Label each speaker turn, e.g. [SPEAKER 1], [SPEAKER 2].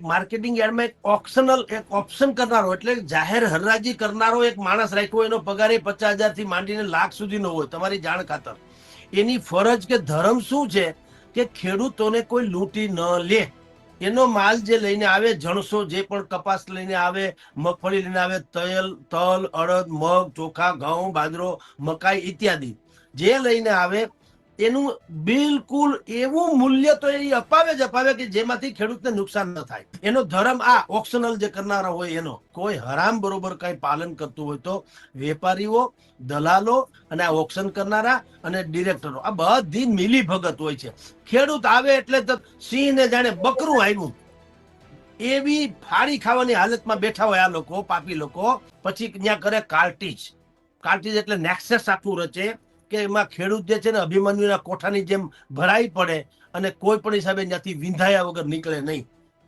[SPEAKER 1] Marketing યાર્ડમાં એક optional એક ઓપ્શન કરનારો, એટલે જાહેર હરરાજી કરનારો એક માણસ રાખ્યો, એનો પગાર એ પચાસ હજારથી માંડીને લાખ સુધીનો હોય, તમારી જાણ ખાતર. એની ફરજ કે ધર્મ શું છે? કે ખેડૂતોને કોઈ લૂંટી ન લે. એનો માલ જે લઈને આવે, જણસો જે પણ કપાસ લઈને આવે, મગફળી લઈને આવે, તલ તલ, અડદ, મગ, ચોખા, ઘઉં, બાજરો, મકાઈ, ઇત્યાદિ. જે લઈને આવે એનું બિલકુલ એવું મૂલ્ય તો એ અપાવે જ અપાવે કે જેમાંથી ખેડૂતને નુકસાન ન થાય. એનો ધર્મ આ ઓપ્શનલ જે કરનારા હોય એનો. કોઈ હરામ બરોબર કઈ પાલન કરતું હોય તો વેપારીઓ, દલાલો અને આ ઓપ્શન કરનારા અને ડિરેક્ટરો આ બધી મિલી ભગત હોય છે. ખેડૂત આવે એટલે તો સિંહને જાણે બકરું આવ્યું એવી ફાળી ખાવાની હાલતમાં બેઠા હોય આ લોકો, પાપી લોકો. પછી ત્યાં કરે કાર્ટીજ કાર્ટીજ એટલે નેક્સેસ આખું રચે. કે એમાં ખેડૂત જે છે ને અભિમન્યુના કોઠાની જેમ ભરાઈ પડે અને કોઈ પણ હિસાબે ત્યાંથી વિંધાયા વગર નીકળે નહીં.